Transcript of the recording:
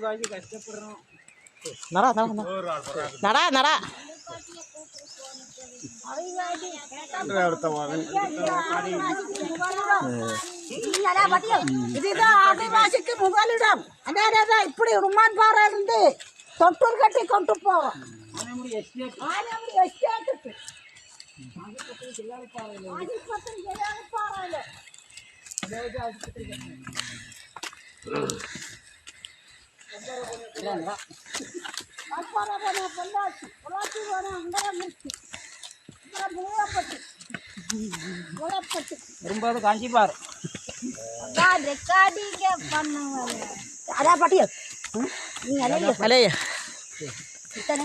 நாங்க கஷ்டப்படுறோம் நடா நடா நடா நடா இதுதான் ஆதிவாசிக்கு முதலிடம் இப்படி உமான் பாறை இருந்து தொட்டூர் கட்டி கொண்டு போவோம் பொள்ளாச்சி, பொள்ளாச்சி போனா அங்கதான் மிர்ச்சி. அப்புறம் முளையப்பட்டு. முளையப்பட்டு. வரும்போது ரெக்கார்டிங்க பண்ணுவாங்க. அதான் பாட்டியா. நீங்க அலைய. அலைய. இத்தனை